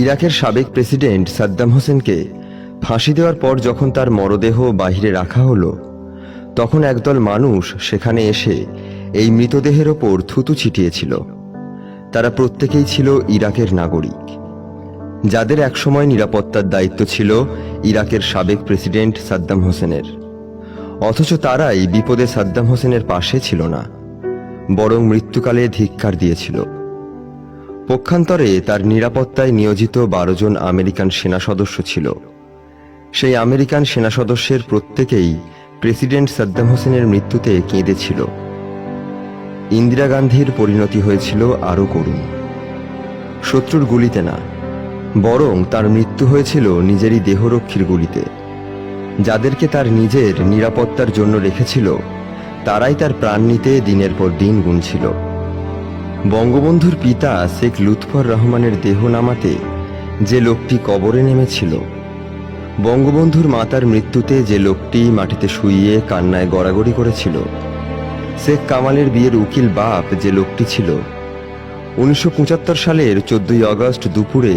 ইরাকের সাবেক প্রেসিডেন্ট সাদ্দাম হোসেনকে ফাঁসি দেওয়ার পর যখন তার মরদেহ বাহিরে রাখা হলো, তখন একদল মানুষ সেখানে এসে এই মৃতদেহের ওপর থুতু ছিটিয়েছিল। তারা প্রত্যেকেই ছিল ইরাকের নাগরিক। যাদের একসময় নিরাপত্তার দায়িত্ব ছিল ইরাকের সাবেক প্রেসিডেন্ট সাদ্দাম হোসেনের। অথচ তারাই বিপদে সাদ্দাম হোসেনের পাশে ছিল না, বরং মৃত্যুকালে ধিক্কার দিয়েছিল। পক্ষান্তরে তার নিরাপত্তায় নিয়োজিত বারো জন আমেরিকান সেনা সদস্য ছিল। সেই আমেরিকান সেনা সদস্যের প্রত্যেকেই প্রেসিডেন্ট সাদ্দাম হোসেনের মৃত্যুতে কেঁদেছিল। ইন্দিরা গান্ধীর পরিণতি হয়েছিল আরও করুণ। শত্রুর গুলিতে না, বরং তার মৃত্যু হয়েছিল নিজেরই দেহরক্ষীর গুলিতে। যাদেরকে তার নিজের নিরাপত্তার জন্য রেখেছিল, তারাই তার প্রাণ নিতে দিনের পর দিন গুনছিল। বঙ্গবন্ধুর পিতা শেখ লুৎফর রহমানের দেহ নামাতে যে লোকটি কবরে নেমেছিল, বঙ্গবন্ধুর মাতার মৃত্যুতে যে লোকটি মাটিতে শুইয়ে কান্নায় গড়াগড়ি করেছিল, শেখ কামালের বিয়ের উকিল বাপ যে লোকটি ছিল, উনিশশো পঁচাত্তর সালের চোদ্দই আগস্ট দুপুরে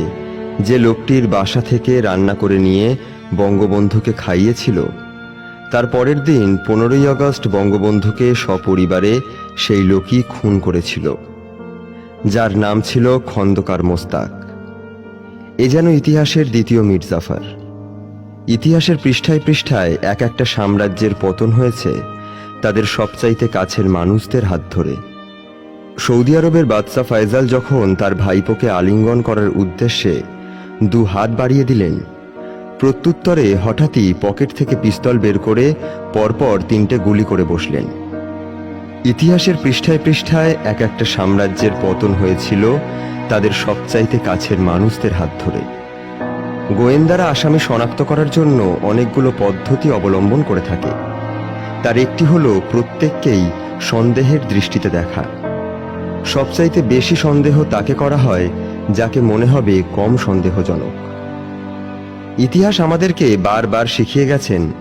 যে লোকটির বাসা থেকে রান্না করে নিয়ে বঙ্গবন্ধুকে খাইয়েছিল, তার পরের দিন পনেরোই আগস্ট বঙ্গবন্ধুকে সপরিবারে সেই লোকই খুন করেছিল। যার নাম ছিল খন্দকার মোস্তাক। এ যেন ইতিহাসের দ্বিতীয় মির্জাফার ইতিহাসের পৃষ্ঠায় পৃষ্ঠায় এক একটা সাম্রাজ্যের পতন হয়েছে তাদের সবচাইতে কাছের মানুষদের হাত ধরে। সৌদি আরবের বাদশা ফয়জাল যখন তার ভাইপোকে আলিঙ্গন করার উদ্দেশ্যে দু হাত বাড়িয়ে দিলেন, প্রত্যুত্তরে হঠাৎই পকেট থেকে পিস্তল বের করে পরপর তিনটে গুলি করে বসলেন। ইতিহাসের পৃষ্ঠায় পৃষ্ঠায় এক একটা সাম্রাজ্যের পতন হয়েছিল তাদের সবচাইতে কাছের মানুষদের হাত ধরে। গোয়েন্দারা আসামি শনাক্ত করার জন্য অনেকগুলো পদ্ধতি অবলম্বন করে থাকে। তার একটি হলো প্রত্যেককেই সন্দেহের দৃষ্টিতে দেখা। সবচাইতে বেশি সন্দেহ তাকে করা হয়, যাকে মনে হবে কম সন্দেহজনক। ইতিহাস আমাদেরকে বারবার শিখিয়ে গেছেন,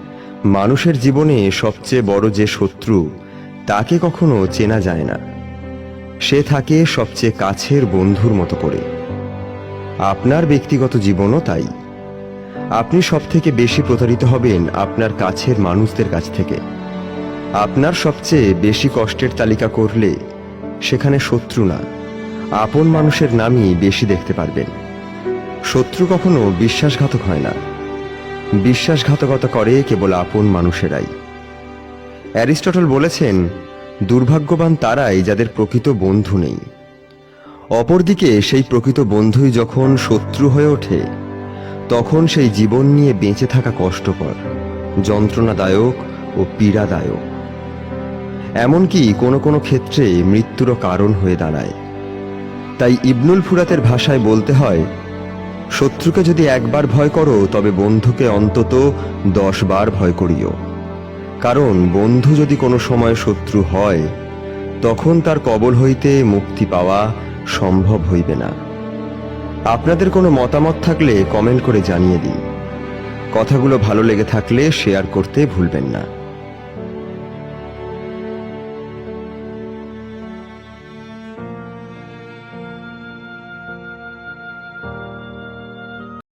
মানুষের জীবনে সবচেয়ে বড় যে শত্রু তাকে কখনো চেনা যায় না। সে থাকে সবচেয়ে কাছের বন্ধুর মতো করে। আপনার ব্যক্তিগত জীবনও তাই। আপনি সব থেকে বেশি প্রতারিত হবেন আপনার কাছের মানুষদের কাছ থেকে। আপনার সবচেয়ে বেশি কষ্টের তালিকা করলে সেখানে শত্রু না। আপন মানুষের নামই বেশি দেখতে পারবেন। শত্রু কখনো বিশ্বাসঘাতক হয় না। বিশ্বাসঘাতকতা করে কেবল আপন মানুষেরাই। অ্যারিস্টটল বলেছেন, দুর্ভাগ্যবান তারাই যাদের প্রকৃত বন্ধু নেই। অপরদিকে সেই প্রকৃত বন্ধুই যখন শত্রু হয়ে ওঠে, তখন সেই জীবন নিয়ে বেঁচে থাকা কষ্টকর, যন্ত্রণাদায়ক ও পীড়াদায়ক। এমনকি কোনো কোনো ক্ষেত্রে মৃত্যুরও কারণ হয়ে দাঁড়ায়। তাই ইবনুল ফুরাতের ভাষায় বলতে হয়, শত্রুকে যদি একবার ভয় করো, তবে বন্ধুকে অন্তত দশ বার ভয় করিও। কারণ বন্ধু যদি কোনো সময় শত্রু হয়, তখন তার কবল হইতে মুক্তি পাওয়া সম্ভব হইবে না। আপনাদের কোনো মতামত থাকলে কমেন্ট করে জানিয়ে দিন। কথাগুলো ভালো লেগে থাকলে শেয়ার করতে ভুলবেন না।